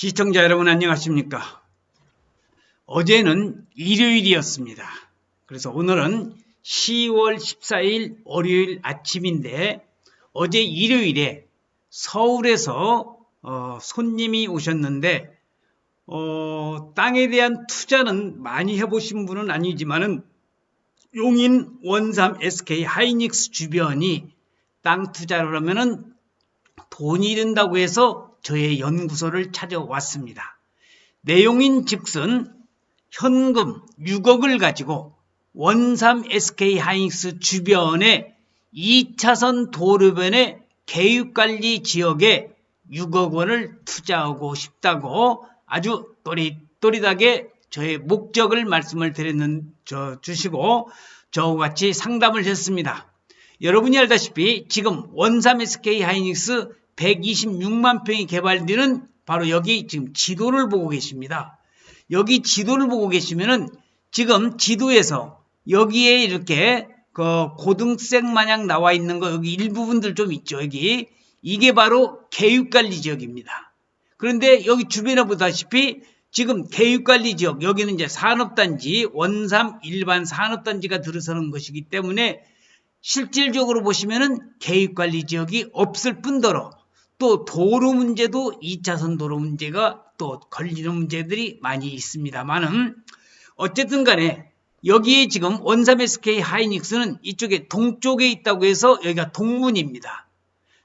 시청자 여러분 안녕하십니까? 어제는 일요일이었습니다. 그래서 오늘은 10월 14일 월요일 아침인데 어제 일요일에 서울에서 어, 손님이 오셨는데 어, 땅에 대한 투자는 많이 해보신 분은 아니지만은 용인 원삼 SK 하이닉스 주변이 땅 투자를 하면은 돈이 든다고 해서 저의 연구소를 찾아왔습니다. 내용인 즉슨 현금 6억을 가지고 원삼 SK 하이닉스 주변에 2차선 도로변의 계획관리 지역에 6억 원을 투자하고 싶다고 아주 또릿또릿하게 저의 목적을 말씀을 드렸는 저 주시고 저와 같이 상담을 했습니다. 여러분이 알다시피 지금 원삼 SK 하이닉스 126만 평이 개발되는 바로 여기 지금 지도를 보고 계십니다. 여기 지도를 보고 계시면은 지금 지도에서 여기에 이렇게 그 고등색 마냥 나와 있는 거 여기 일부분들 좀 있죠. 여기 이게 바로 계획관리 지역입니다. 그런데 여기 주변에 보다시피 지금 계획관리 지역 여기는 이제 산업단지 원삼 일반 산업단지가 들어서는 것이기 때문에 실질적으로 보시면은 계획관리 지역이 없을 뿐더러 또 도로 문제도 2차선 도로 문제가 또 걸리는 문제들이 많이 있습니다만은 어쨌든 간에 여기에 지금 원삼 SK 하이닉스는 이쪽에 동쪽에 있다고 해서 여기가 동문입니다.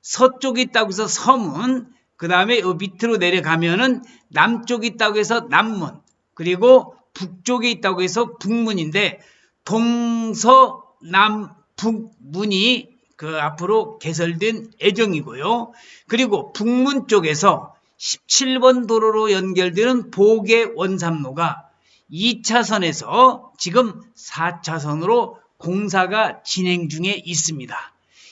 서쪽에 있다고 해서 서문, 그 다음에 밑으로 내려가면은 남쪽에 있다고 해서 남문, 그리고 북쪽에 있다고 해서 북문인데 동서 남북문이 그 앞으로 개설된 예정이고요. 그리고 북문 쪽에서 17번 도로로 연결되는 보계 원삼로가 2차선에서 지금 4차선으로 공사가 진행 중에 있습니다.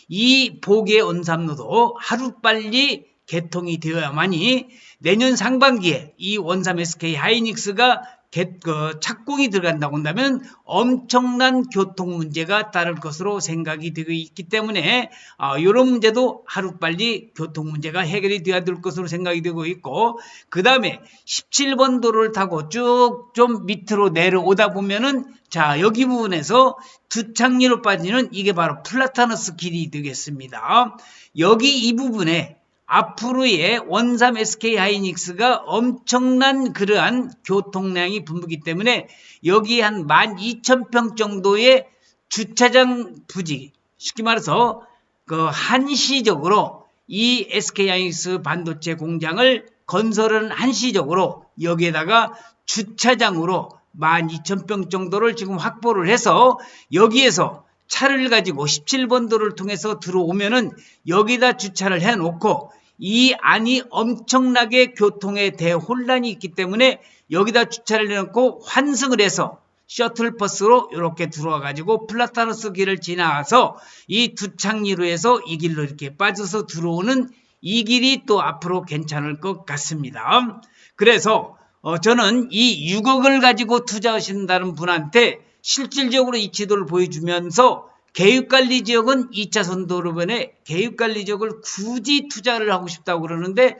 이 보계 원삼로도 하루빨리 개통이 되어야만이 내년 상반기에 이 원삼 SK 하이닉스가 그 착공이 들어간다고 한다면 엄청난 교통 문제가 따를 것으로 생각이 되고 있기 때문에 이런 어, 문제도 하루빨리 교통 문제가 해결이 되어야 될 것으로 생각이 되고 있고 그 다음에 17번 도로를 타고 쭉 좀 밑으로 내려오다 보면은 자 여기 부분에서 두창리로 빠지는 이게 바로 플라타너스 길이 되겠습니다. 여기 이 부분에 앞으로의 원삼 SK 하이닉스가 엄청난 그러한 교통량이 분부기 때문에 여기 한 12,000평 정도의 주차장 부지, 쉽게 말해서 그 한시적으로 이 SK 하이닉스 반도체 공장을 건설은 한시적으로 여기에다가 주차장으로 12,000평 정도를 지금 확보를 해서 여기에서 차를 가지고 17번 도를 통해서 들어오면은 여기다 주차를 해 놓고 이 안이 엄청나게 교통에 대혼란이 있기 때문에 여기다 주차를 해놓고 환승을 해서 셔틀버스로 이렇게 들어와 가지고 플라타누스 길을 지나서 이 두창리로 해서 이 길로 이렇게 빠져서 들어오는 이 길이 또 앞으로 괜찮을 것 같습니다. 그래서 어 저는 이 6억을 가지고 투자하신다는 분한테 실질적으로 이 지도를 보여주면서 계획관리 지역은 2차 선 도로변에 계획관리 지역을 굳이 투자를 하고 싶다고 그러는데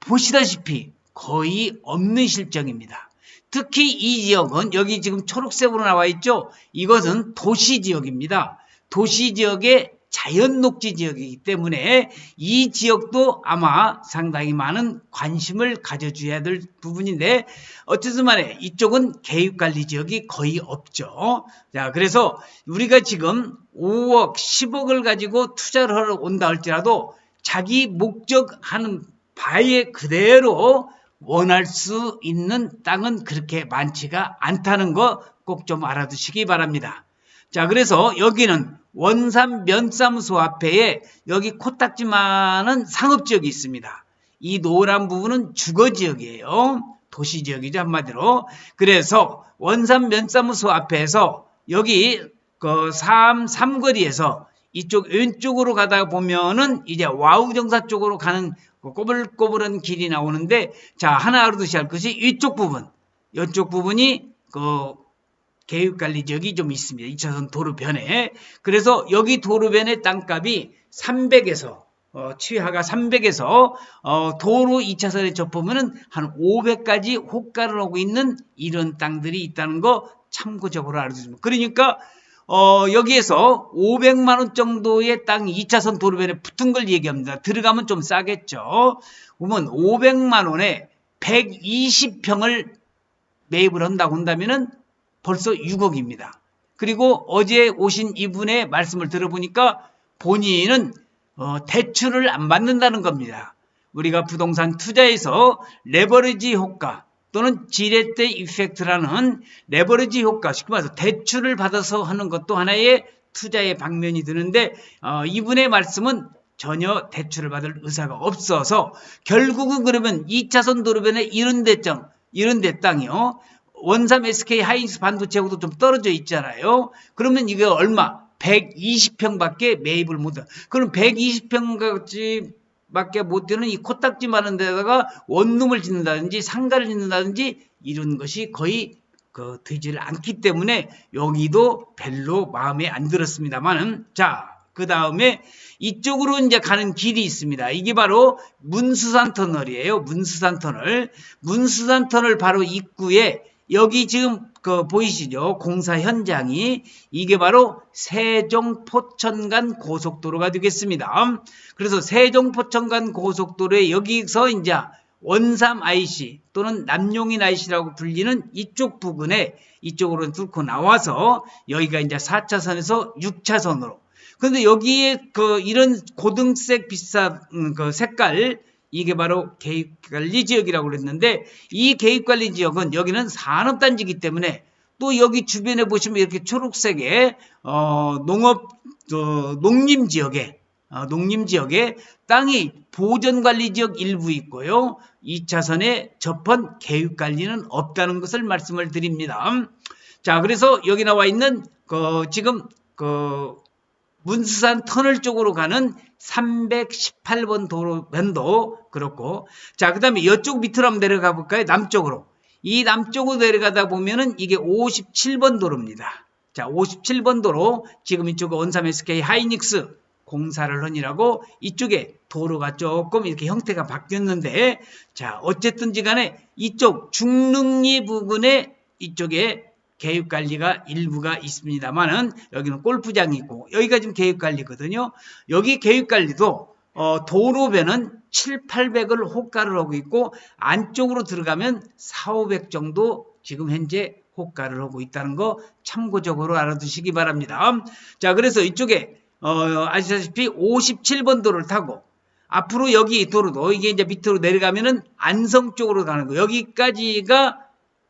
보시다시피 거의 없는 실정입니다. 특히 이 지역은 여기 지금 초록색으로 나와 있죠. 이것은 도시 지역입니다. 도시 지역의 자연 녹지 지역이기 때문에 이 지역도 아마 상당히 많은 관심을 가져줘야 될 부분인데 어쨌든 만에 이쪽은 계획관리 지역이 거의 없죠. 자, 그래서 우리가 지금 5억, 10억을 가지고 투자를 하러 온다 할지라도 자기 목적하는 바에 그대로 원할 수 있는 땅은 그렇게 많지가 않다는 거 꼭 좀 알아두시기 바랍니다. 자, 그래서 여기는 원산 면사무소 앞에 여기 코딱지만은 상업지역이 있습니다. 이 노란 부분은 주거지역이에요. 도시지역이죠, 한마디로. 그래서 원산 면사무소 앞에서 여기 그 삼, 삼거리에서 이쪽 왼쪽으로 가다 보면은 이제 와우정사 쪽으로 가는 그 꼬불꼬불한 길이 나오는데 자, 하나 알아두셔야 할 것이 이쪽 부분. 이쪽 부분이 그 계획관리 지역이 좀 있습니다. 2차선 도로변에. 그래서 여기 도로변의 땅값이 300에서 어, 취하가 300에서 어, 도로 2차선에 접으면은 한 500까지 호가를 하고 있는 이런 땅들이 있다는 거 참고적으로 알아두시면 그러니까 어, 여기에서 500만 원 정도의 땅 2차선 도로변에 붙은 걸 얘기합니다. 들어가면 좀 싸겠죠. 그러면 500만 원에 120평을 매입을 한다고 한다면은 벌써 6억입니다. 그리고 어제 오신 이분의 말씀을 들어보니까 본인은 어, 대출을 안 받는다는 겁니다. 우리가 부동산 투자에서 레버리지 효과 또는 지렛대 이펙트라는 레버리지 효과, 쉽게 말해서 대출을 받아서 하는 것도 하나의 투자의 방면이 드는데 어, 이분의 말씀은 전혀 대출을 받을 의사가 없어서 결국은 그러면 2차선 도로변에 이런 데장 이런 데 땅이요. 원삼 SK 하이닉스 반도체하고도 좀 떨어져 있잖아요. 그러면 이게 얼마? 120평밖에 매입을 못 해. 그럼 120평까지 밖에 못 되는 이 코딱지 많은 데다가 원룸을 짓는다든지 상가를 짓는다든지 이런 것이 거의 그 되지를 않기 때문에 여기도 별로 마음에 안 들었습니다만은 자, 그 다음에 이쪽으로 이제 가는 길이 있습니다. 이게 바로 문수산 터널이에요. 문수산 터널. 문수산 터널 바로 입구에 여기 지금 그 보이시죠? 공사 현장이 이게 바로 세종 포천 간 고속도로가 되겠습니다. 그래서 세종 포천 간 고속도로에 여기서 이제 원삼 IC 또는 남용인 IC라고 불리는 이쪽 부근에 이쪽으로 뚫고 나와서 여기가 이제 4차선에서 6차선으로 그런데 여기에 그 이런 고등색 비싼 음, 그 색깔 이게 바로 개입관리 지역이라고 그랬는데 이 개입관리 지역은 여기는 산업단지이기 때문에 또 여기 주변에 보시면 이렇게 초록색의 어, 농업 어, 농림 지역에 어, 농림 지역에 땅이 보전관리 지역 일부 있고요. 2차선에 접한 개입관리는 없다는 것을 말씀을 드립니다. 자, 그래서 여기 나와 있는 그 지금 그 문수산 터널 쪽으로 가는 318번 도로 변도 그렇고 자 그 다음에 이쪽 밑으로 한번 내려가 볼까요? 남쪽으로 이 남쪽으로 내려가다 보면은 이게 57번 도로입니다. 자 57번 도로 지금 이쪽 원삼 SK 하이닉스 공사를 하니라고 이쪽에 도로가 조금 이렇게 형태가 바뀌었는데 자 어쨌든지 간에 이쪽 중릉리 부근에 이쪽에 개육관리가 일부가 있습니다만은 여기는 골프장이 있고 여기가 지금 개육관리거든요. 여기 개육관리도 어, 도로변은 7, 800을 호가를 하고 있고 안쪽으로 들어가면 4, 500 정도 지금 현재 호가를 하고 있다는 거 참고적으로 알아두시기 바랍니다. 자, 그래서 이쪽에 어, 아시다시피 57번 도를 타고 앞으로 여기 도로도 이게 이제 밑으로 내려가면은 안성 쪽으로 가는 거 여기까지가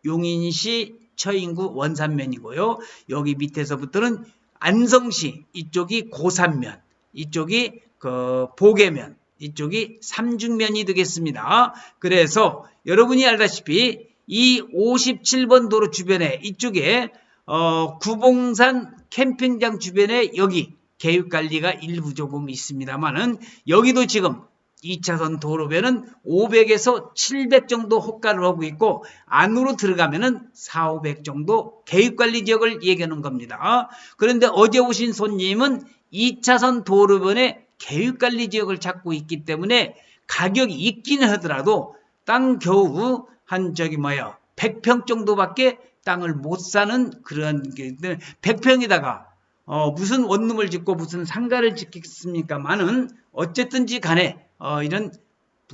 용인시 처인구 원산면이고요. 여기 밑에서부터는 안성시 이쪽이 고산면, 이쪽이 그 보계면, 이쪽이 삼중면이 되겠습니다. 그래서 여러분이 알다시피 이 57번 도로 주변에 이쪽에 어, 구봉산 캠핑장 주변에 여기 계획관리가 일부 조금 있습니다만은 여기도 지금 2차선 도로변은 500에서 700 정도 호가를 하고 있고 안으로 들어가면은 4, 500 정도 개입관리 지역을 얘기하는 겁니다. 그런데 어제 오신 손님은 2차선 도로변에 개입관리 지역을 찾고 있기 때문에 가격이 있긴 하더라도 땅 겨우 한 저기 뭐야 100평 정도밖에 땅을 못 사는 그런 게 100평에다가 어 무슨 원룸을 짓고 무슨 상가를 짓겠습니까? 많은 어쨌든지 간에 어, 이런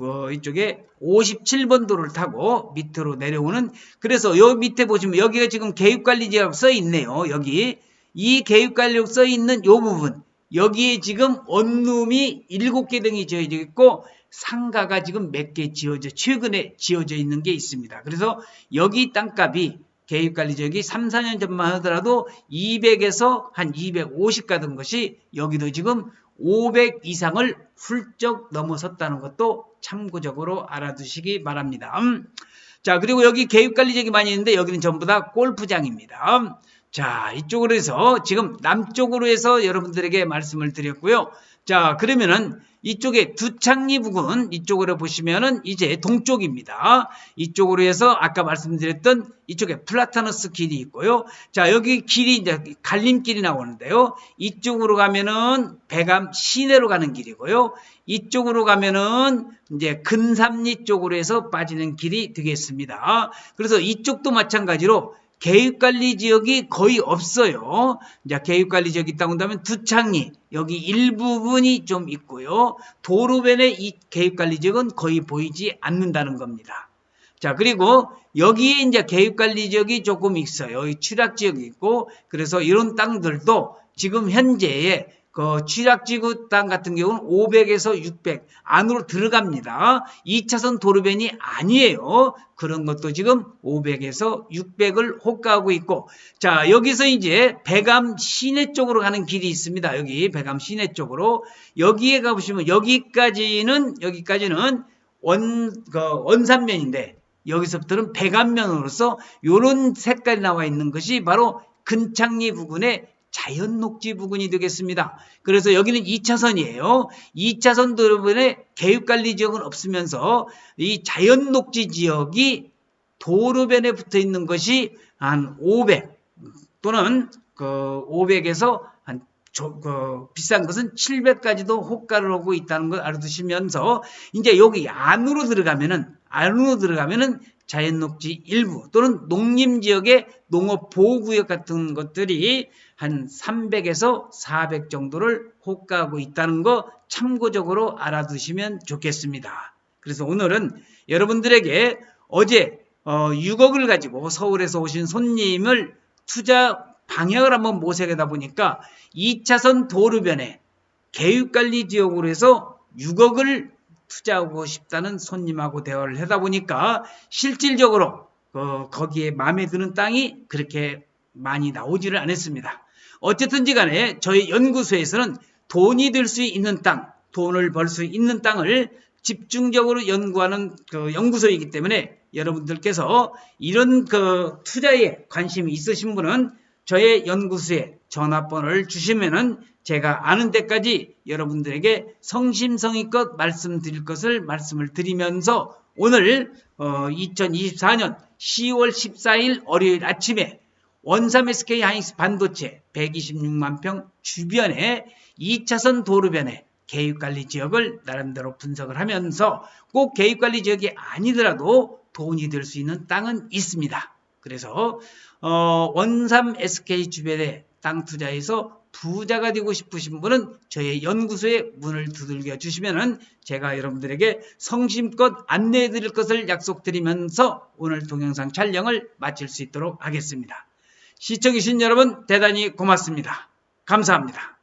어, 이쪽에 57번 도를 타고 밑으로 내려오는 그래서 요 밑에 보시면 여기가 지금 개입관리지역 써 있네요. 여기 이 개입관리역 써 있는 요 부분 여기에 지금 원룸이 7개 등이 지어져 있고 상가가 지금 몇 개 지어져 최근에 지어져 있는 게 있습니다. 그래서 여기 땅값이 개입관리지역이 3, 4년 전만 하더라도 200에서 한 250 가던 것이 여기도 지금 500 이상을 훌쩍 넘어섰다는 것도 참고적으로 알아두시기 바랍니다. 음. 자, 그리고 여기 개입관리적이 많이 있는데 여기는 전부 다 골프장입니다. 자, 이쪽으로 해서 지금 남쪽으로 해서 여러분들에게 말씀을 드렸고요. 자, 그러면은 이쪽에 두창리 부근 이쪽으로 보시면은 이제 동쪽입니다. 이쪽으로 해서 아까 말씀드렸던 이쪽에 플라타너스 길이 있고요. 자 여기 길이 이제 갈림길이 나오는데요. 이쪽으로 가면은 배감 시내로 가는 길이고요. 이쪽으로 가면은 이제 근삼리 쪽으로 해서 빠지는 길이 되겠습니다. 그래서 이쪽도 마찬가지로 계획관리 지역이 거의 없어요. 이제 계획관리 지역이 있다고 한다면 두창리 여기 일부분이 좀 있고요. 도로변의 이 계획관리 지역은 거의 보이지 않는다는 겁니다. 자 그리고 여기에 이제 계획관리 지역이 조금 있어요. 여기 취락 지역이 있고 그래서 이런 땅들도 지금 현재의 그 취락지구 땅 같은 경우는 500에서 600 안으로 들어갑니다. 2차선 도로변이 아니에요. 그런 것도 지금 500에서 600을 호가하고 있고 자 여기서 이제 배감 시내 쪽으로 가는 길이 있습니다. 여기 배감 시내 쪽으로 여기에 가보시면 여기까지는 여기까지는 원, 그 원산면인데 여기서부터는 배감면으로서 이런 색깔이 나와 있는 것이 바로 근창리 부근의 자연 녹지 부근이 되겠습니다. 그래서 여기는 2차선이에요. 2차선 도로변에 계획관리 지역은 없으면서 이 자연 녹지 지역이 도로변에 붙어 있는 것이 한 500 또는 그 500에서 한 조, 그 비싼 것은 700까지도 호가를 하고 있다는 걸 알아두시면서 이제 여기 안으로 들어가면은 안으로 들어가면은 자연녹지 일부 또는 농림지역의 농업보호구역 같은 것들이 한 300에서 400 정도를 호가하고 있다는 거 참고적으로 알아두시면 좋겠습니다. 그래서 오늘은 여러분들에게 어제 6억을 가지고 서울에서 오신 손님을 투자 방향을 한번 모색하다 보니까 2차선 도로변에 계획관리 지역으로 해서 6억을 투자하고 싶다는 손님하고 대화를 하다 보니까 실질적으로 어, 거기에 마음에 드는 땅이 그렇게 많이 나오지를 않았습니다. 어쨌든지 간에 저희 연구소에서는 돈이 들 수 있는 땅, 돈을 벌 수 있는 땅을 집중적으로 연구하는 그 연구소이기 때문에 여러분들께서 이런 그 투자에 관심이 있으신 분은 저의 연구소에 전화번호를 주시면은 제가 아는 데까지 여러분들에게 성심성의껏 말씀드릴 것을 말씀을 드리면서 오늘 어 2024년 10월 14일 월요일 아침에 원삼 SK 하이닉스 반도체 126만 평 주변에 2차선 도로변에 계획관리 지역을 나름대로 분석을 하면서 꼭 계획관리 지역이 아니더라도 돈이 될 수 있는 땅은 있습니다. 그래서 어, 원삼 SK 주변에 땅 투자해서 부자가 되고 싶으신 분은 저의 연구소에 문을 두들겨 주시면은 제가 여러분들에게 성심껏 안내해 드릴 것을 약속드리면서 오늘 동영상 촬영을 마칠 수 있도록 하겠습니다. 시청해주신 여러분 대단히 고맙습니다. 감사합니다.